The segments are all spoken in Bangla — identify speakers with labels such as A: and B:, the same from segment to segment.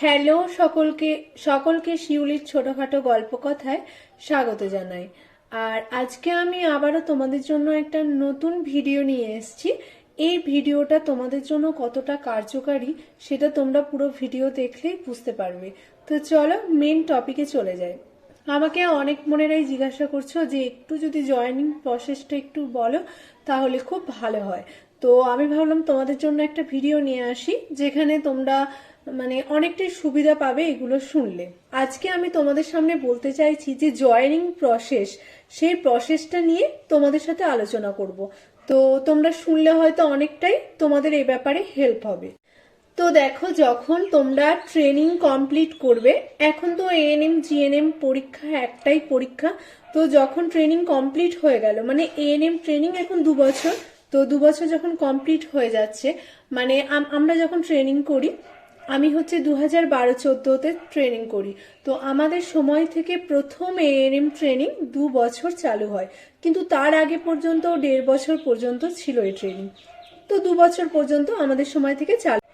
A: হ্যালো সকলকে সকলকে শিউলির ছোটোখাটো গল্প কথায় স্বাগত জানাই। আর আজকে আমি আবারও তোমাদের জন্য একটা নতুন ভিডিও নিয়ে এসেছি। এই ভিডিওটা তোমাদের জন্য কতটা কার্যকারী সেটা তোমরা পুরো ভিডিও দেখলেই বুঝতে পারবে। তো চলো মেন টপিকে চলে যাই। আমাকে অনেক মনেরাই জিজ্ঞাসা করছ যে একটু যদি জয়েনিং প্রসেসটা একটু বলো, তাহলে খুব ভালো হয়। তো আমি ভাবলাম তোমাদের জন্য একটা ভিডিও নিয়ে আসি, যেখানে তোমরা মানে অনেকটাই সুবিধা পাবে এগুলো শুনলে। আজকে আমি তোমাদের সামনে বলতে চাইছি যে জয়েনিং প্রসেস সেই প্রসেসটা নিয়ে তোমাদের সাথে আলোচনা করব। তো তোমরা শুনলে হয়তো অনেকটাই তোমাদের এই ব্যাপারে হেল্প হবে। তো দেখো, যখন তোমরা ট্রেনিং কমপ্লিট করবে, এখন তো এএনএম জিএনএম পরীক্ষা, একটাই পরীক্ষা। তো যখন ট্রেনিং কমপ্লিট হয়ে গেল মানে এএনএম ট্রেনিং এখন দু বছর, তো দু বছর যখন কমপ্লিট হয়ে যাচ্ছে মানে আমরা যখন ট্রেনিং করি আমি হচ্ছে দু হাজার বারো, চোদ্দোতে ট্রেনিং করি। তো আমাদের সময় থেকে প্রথম এএনএম ট্রেনিং দু বছর চালু হয়। কিন্তু তার আগে পর্যন্ত, দেড় বছর পর্যন্ত ছিল এই ট্রেনিং তো দু বছর পর্যন্ত আমাদের সময় থেকে চালু।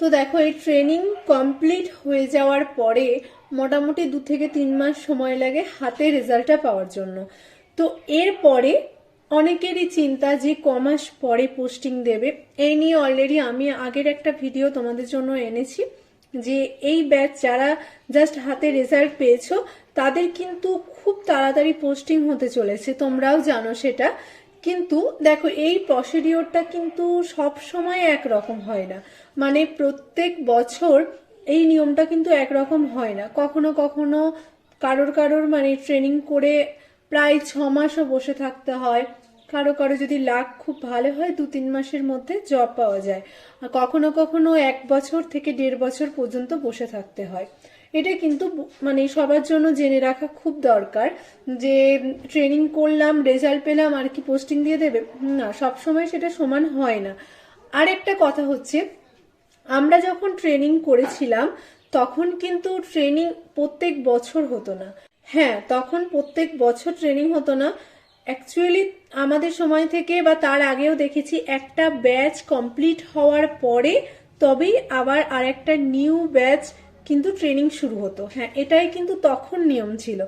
A: তো দেখো, এই ট্রেনিং কমপ্লিট হয়ে যাওয়ার পরে মোটামুটি দু থেকে তিন মাস সময় লাগে হাতে রেজাল্টটা পাওয়ার জন্য। তো এরপরে অনেকেরই চিন্তা যে কমাস পরে পোস্টিং দেবে। এই নিয়ে অলরেডি আমি আগের একটা ভিডিও তোমাদের জন্য এনেছি যে এই ব্যাচ যারা জাস্ট হাতে রেজাল্ট পেয়েছ, তাদের কিন্তু খুব তাড়াতাড়ি পোস্টিং হতে চলেছে, তোমরাও জানো সেটা। কিন্তু দেখো, এই প্রসিডিওরটা কিন্তু সব সময় একরকম হয় না। মানে প্রত্যেক বছর এই নিয়মটা কিন্তু একরকম হয় না। কখনো কখনো কারোর কারোর মানে ট্রেনিং করে প্রায় ছ মাসও বসে থাকতে হয়। কারও কারও যদি লাক খুব ভালো হয়, দু তিন মাসের মধ্যে জব পাওয়া যায়। আর কখনো কখনো এক বছর থেকে দেড় বছর পর্যন্ত বসে থাকতে হয়। এটা কিন্তু মানে সবার জন্য জেনে রাখা খুব দরকার যে ট্রেনিং করলাম রেজাল্ট পেলাম, আর কি পোস্টিং দিয়ে দেবে? না সব সময় সেটা সমান হয় না। আর একটা কথা হচ্ছে, আমরা যখন ট্রেনিং করেছিলাম, তখন কিন্তু ট্রেনিং প্রত্যেক বছর হতো না। হ্যাঁ তখন প্রত্যেক বছর ট্রেনিং হতো না। অ্যাকচুয়ালি আমাদের সময় থেকে বা তার আগেও দেখেছি, একটা ব্যাচ কমপ্লিট হওয়ার পরে তবেই আবার আরেকটা নিউ ব্যাচ কিন্তু ট্রেনিং শুরু হতো। হ্যাঁ এটাই কিন্তু তখন নিয়ম ছিল।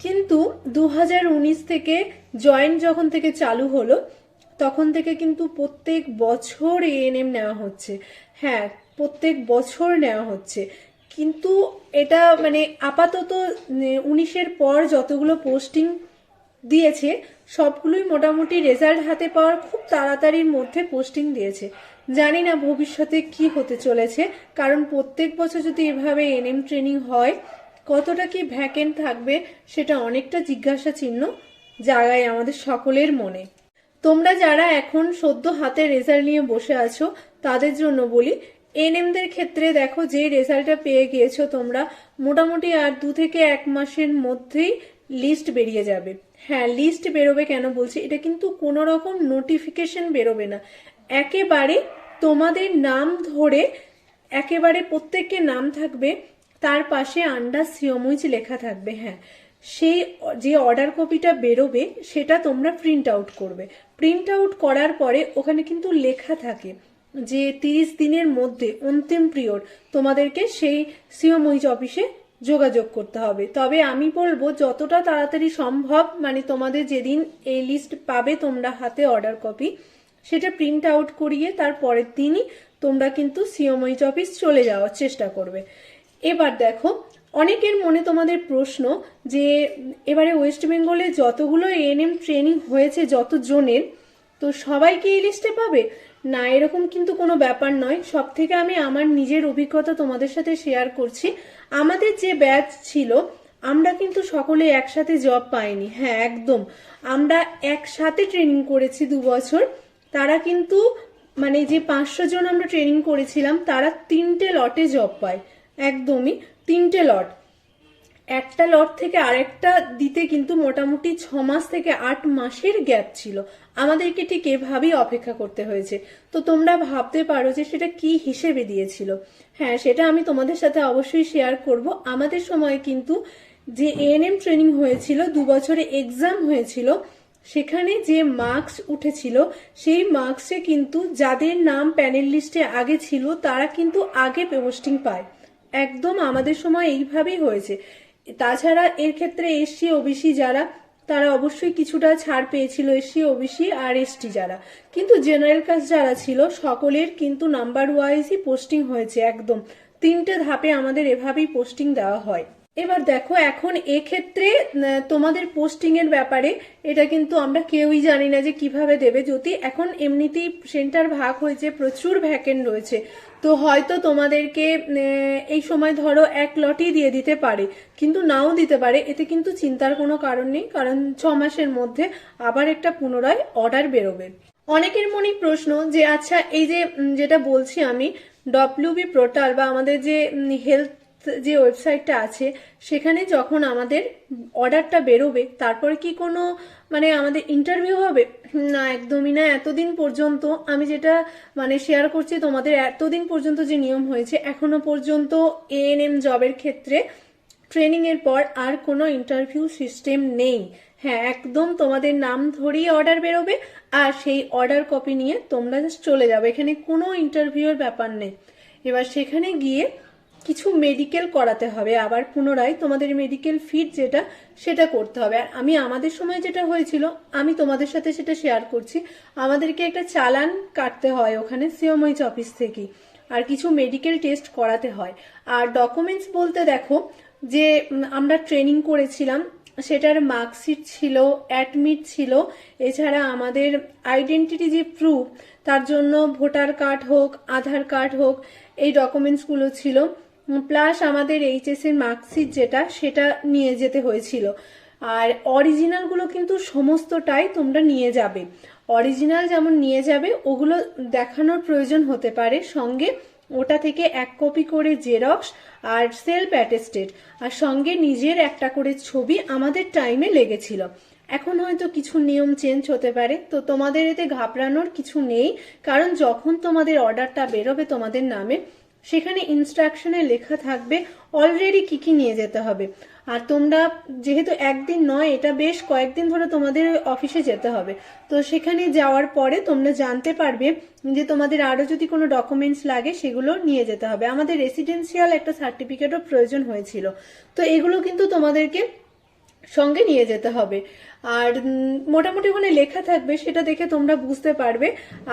A: কিন্তু দু হাজার উনিশ থেকে জয়েন্ট যখন থেকে চালু হলো, তখন থেকে কিন্তু প্রত্যেক বছর এএনএম নেওয়া হচ্ছে। হ্যাঁ প্রত্যেক বছর নেওয়া হচ্ছে। কিন্তু এটা মানে আপাতত উনিশের পর যতগুলো পোস্টিং দিয়েছে, সবগুলোই মোটামুটি রেজাল্ট হাতে পাওয়ার খুব তাড়াতাড়ির মধ্যে পোস্টিং দিয়েছে। জানি না ভবিষ্যতে কি হতে চলেছে, কারণ প্রত্যেক বছর যদি এভাবে এনএম ট্রেনিং হয়, কতটা কি ভ্যাকেন্ট থাকবে সেটা অনেকটা জিজ্ঞাসা চিহ্ন জাগায় আমাদের সকলের মনে। তোমরা যারা এখন সদ্য হাতে রেজাল্ট নিয়ে বসে আছো, তাদের জন্য বলি এনএমদের ক্ষেত্রে দেখো যে রেজাল্টটা পেয়ে গিয়েছো তোমরা, মোটামুটি আর দু থেকে এক মাসের মধ্যেই লিস্ট বেরিয়ে যাবে। হ্যাঁ লিস্ট বেরোবে কেন বলছি? এটা কিন্তু কোনো রকম নোটিফিকেশন বেরোবে না। একেবারে তোমাদের নাম ধরে, একেবারে প্রত্যেককে নাম থাকবে, তার পাশে আন্ডার সিওমুইচ লেখা থাকবে হ্যাঁ। সেই যে অর্ডার কপিটা বেরোবে, সেটা তোমরা প্রিন্ট আউট করবে। প্রিন্ট আউট করার পরে ওখানে কিন্তু লেখা থাকে। যে তিরিশ দিনের মধ্যে অন্তিম পিরিয়ড, তোমাদেরকে সেই সিওমুইচ অফিসে যোগাযোগ করতে হবে। তবে আমি বলব, যতটা তাড়াতাড়ি সম্ভব মানে তোমাদের যেদিন এই লিস্ট পাবে তোমরা হাতে অর্ডার কপি সেটা প্রিন্ট আউট করিয়ে তার পরের দিনই তোমরা কিন্তু সিওমইচ অফিস চলে যাওয়ার চেষ্টা করবে। এবার দেখো, অনেকের মনে তোমাদের প্রশ্ন যে, এবারে ওয়েস্ট বেঙ্গলে যতগুলো এএনএম ট্রেনিং হয়েছে যত জনের তো সবাই কি এই লিস্টে পাবে? না, এরকম কিন্তু কোনো ব্যাপার নয়। সব থেকে আমি আমার নিজের অভিজ্ঞতা তোমাদের সাথে শেয়ার করছি। আমাদের যে ব্যাচ ছিল, আমরা কিন্তু সকলে একসাথে জব পাইনি। হ্যাঁ একদম। আমরা একসাথে ট্রেনিং করেছি দু বছর। তারা কিন্তু মানে যে পাঁচশো জন আমরা ট্রেনিং করেছিলাম, তারা তিনটে লটে জব পায়। একদমই, তিনটে লট। একটা লট থেকে আরেকটা দিতে কিন্তু মোটামুটি ছ মাস থেকে আট মাসের গ্যাপ ছিল। আমাদেরকে ঠিক এভাবেই অপেক্ষা করতে হয়েছে। তো তোমরা ভাবতে পারো যে সেটা কি হিসেবে দিয়েছিল। হ্যাঁ সেটা আমি তোমাদের সাথে অবশ্যই শেয়ার করব। আমাদের সময় কিন্তু যে এএনএম ট্রেনিং হয়েছিল, দু বছরে এক্সাম হয়েছিল, সেখানে যে মার্কস উঠেছিল, সেই মার্কসে কিন্তু যাদের নাম প্যানেল লিস্টে আগে ছিল, তারা কিন্তু আগে পোস্টিং পায়। একদম আমাদের সময় এইভাবেই হয়েছে। তাছাড়া এর ক্ষেত্রে এসসি ওবিসি যারা তারা অবশ্যই কিছুটা ছাড় পেয়েছিল এসসি, ওবিসি আর এসটি যারা। কিন্তু জেনারেল কাস্ট যারা ছিল, সকলের কিন্তু নাম্বার ওয়াইজই পোস্টিং হয়েছে একদম। তিনটে ধাপে আমাদের এভাবেই পোস্টিং দেওয়া হয়। এবার দেখো, এখন এক্ষেত্রে তোমাদের পোস্টিং এর ব্যাপারে এটা কিন্তু আমরা কেউই জানি না যে কীভাবে দেবে যদি এখন এমনিতেই সেন্টার ভাগ হয়েছে, প্রচুর ভ্যাকেন্ট রয়েছে। তো হয়তো তোমাদেরকে এই সময় ধরো এক লটই দিয়ে দিতে পারে, কিন্তু নাও দিতে পারে। এতে কিন্তু চিন্তার কোনো কারণ নেই, কারণ ছ মাসের মধ্যে আবার একটা পুনরায় অর্ডার বেরোবে। অনেকের মনেই প্রশ্ন যে আচ্ছা এই যে যেটা বলছি আমি ডব্লিউবি পোর্টাল বা আমাদের যে হেলথ যে ওয়েবসাইটটা আছে, সেখানে যখন আমাদের অর্ডারটা বেরোবে, তারপরে কি কোনো মানে আমাদের ইন্টারভিউ হবে? না, একদমই না। এতদিন পর্যন্ত আমি যেটা মানে শেয়ার করছি, তোমাদের এতদিন পর্যন্ত যে নিয়ম হয়েছে, এখনও পর্যন্ত এএনএম জবের ক্ষেত্রে ট্রেনিং এর পর আর কোনো ইন্টারভিউ সিস্টেম নেই। হ্যাঁ একদম তোমাদের নাম ধরেই অর্ডার বেরোবে, আর সেই অর্ডার কপি নিয়ে তোমরা জাস্ট চলে যাবে। এখানে কোনো ইন্টারভিউয়ের ব্যাপার নেই। এবার সেখানে গিয়ে কিছু মেডিকেল করাতে হবে, আবার পুনরায় তোমাদের মেডিকেল ফিট যেটা, সেটা করতে হবে। আর আমি আমাদের সময় যেটা হয়েছিল, আমি তোমাদের সাথে সেটা শেয়ার করছি। আমাদেরকে একটা চালান কাটতে হয় ওখানে সিওমইচ অফিস থেকে, আর কিছু মেডিকেল টেস্ট করাতে হয়। আর ডকুমেন্টস বলতে দেখো, যে আমরা ট্রেনিং করেছিলাম, সেটার মার্কশিট ছিল অ্যাডমিট ছিল, এছাড়া আমাদের আইডেন্টিটি যে প্রুফ তার জন্য ভোটার কার্ড হোক, আধার কার্ড হোক, এই ডকুমেন্টসগুলো ছিল। প্লাস আমাদের এইচএস এর মার্কশিট যেটা, সেটা নিয়ে যেতে হয়েছিল। আর অরিজিনালগুলো কিন্তু সমস্তটাই তোমরা নিয়ে যাবে। অরিজিনাল যেমন নিয়ে যাবে, ওগুলো দেখানোর প্রয়োজন হতে পারে। সঙ্গে ওটা থেকে এক কপি করে জেরক্স আর সেলফ অ্যাটেস্টেড আর সঙ্গে নিজের একটা করে ছবি আমাদের টাইমে লেগেছিল। এখন হয়তো কিছু নিয়ম চেঞ্জ হতে পারে। তো তোমাদের এতে ঘাবড়ানোর কিছু নেই। কারণ যখন তোমাদের অর্ডারটা বেরোবে তোমাদের নামে সেখানে ইনস্ট্রাকশনে লেখা থাকবে অলরেডি কি কি নিয়ে যেতে হবে। আর তোমরা যেহেতু একদিন নয়, এটা বেশ কয়েকদিন ধরে তোমাদের অফিসে যেতে হবে। তো সেখানে যাওয়ার পরে তোমরা জানতে পারবে যে তোমাদের আরও যদি কোনো ডকুমেন্টস লাগে, সেগুলো নিয়ে যেতে হবে। আমাদের রেসিডেন্সিয়াল একটা সার্টিফিকেটও প্রয়োজন হয়েছিল। তো এগুলো কিন্তু তোমাদেরকে সঙ্গে নিয়ে যেতে হবে। আর মোটামুটি ওখানে লেখা থাকবে, সেটা দেখে তোমরা বুঝতে পারবে।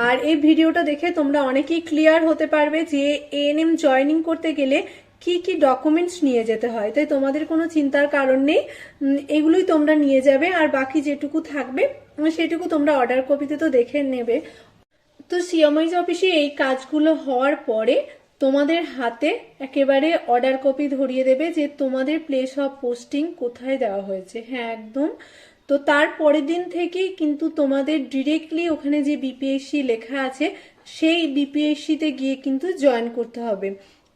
A: আর এই ভিডিওটা দেখে তোমরা অনেকেই ক্লিয়ার হতে পারবে যে এএনএম জয়েনিং করতে গেলে কি কি ডকুমেন্টস নিয়ে যেতে হয়। তাই তোমাদের কোনো চিন্তার কারণ নেই। এগুলোই তোমরা নিয়ে যাবে। আর বাকি যেটুকু থাকবে, সেটুকু তোমরা অর্ডার কপিতে তো দেখে নেবে। তো সিএমআইজ অফিসে এই কাজগুলো হওয়ার পরে তোমাদের হাতে একেবারে অর্ডার কপি ধরিয়ে দেবে যে তোমাদের প্লেস অফ পোস্টিং কোথায় দেওয়া হয়েছে। হ্যাঁ একদম। তো তার পরের দিন থেকেই কিন্তু তোমাদের ডিরেক্টলি ওখানে যে বিপিএসসি লেখা আছে, সেই বিপিএসসি তে গিয়ে কিন্তু জয়েন করতে হবে।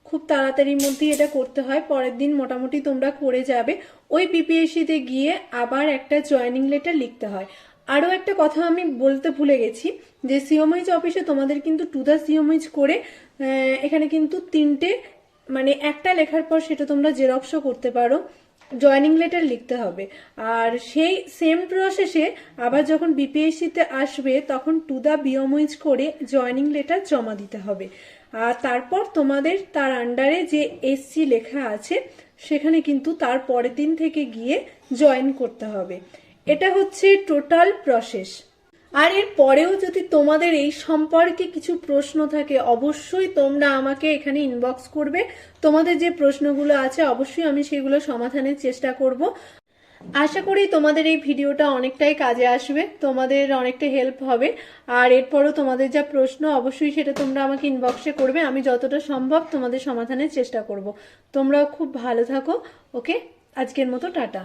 A: খুব তাড়াতাড়ির মধ্যেই এটা করতে হয়। পরের দিন মোটামুটি তোমরা করে যাবে। ওই বিপিএসসি তে গিয়ে আবার একটা জয়েনিং লেটার লিখতে হয়। আরও একটা কথা আমি বলতে ভুলে গেছি, যে সিওমইজ অফিসে তোমাদের কিন্তু টু দা সিওমইজ করে এখানে কিন্তু তিনটে মানে একটা লেখার পর সেটা তোমরা জেরক্সও করতে পারো, জয়েনিং লেটার লিখতে হবে। আর সেই সেম প্রসেসে আবার যখন বিপিএসসিতে আসবে, তখন টু দা বিওমইজ করে জয়েনিং লেটার জমা দিতে হবে। আর তারপর তোমাদের তার আন্ডারে যে এসসি লেখা আছে, সেখানে কিন্তু তার পরের দিন থেকে গিয়ে জয়েন করতে হবে। এটা হচ্ছে টোটাল প্রসেস আর এর পরেও যদি তোমাদের এই সম্পর্কে কিছু প্রশ্ন থাকে, অবশ্যই তোমরা আমাকে এখানে ইনবক্স করবে। তোমাদের যে প্রশ্নগুলো আছে, অবশ্যই আমি সেগুলো সমাধানের চেষ্টা করব। আশা করি তোমাদের এই ভিডিওটা অনেকটাই কাজে আসবে, তোমাদের অনেকটা হেল্প হবে। আর এরপরও তোমাদের যা প্রশ্ন, অবশ্যই সেটা তোমরা আমাকে ইনবক্সে করবে। আমি যতটা সম্ভব তোমাদের সমাধানের চেষ্টা করব। তোমরাও খুব ভালো থাকো ওকে আজকের মতো টাটা।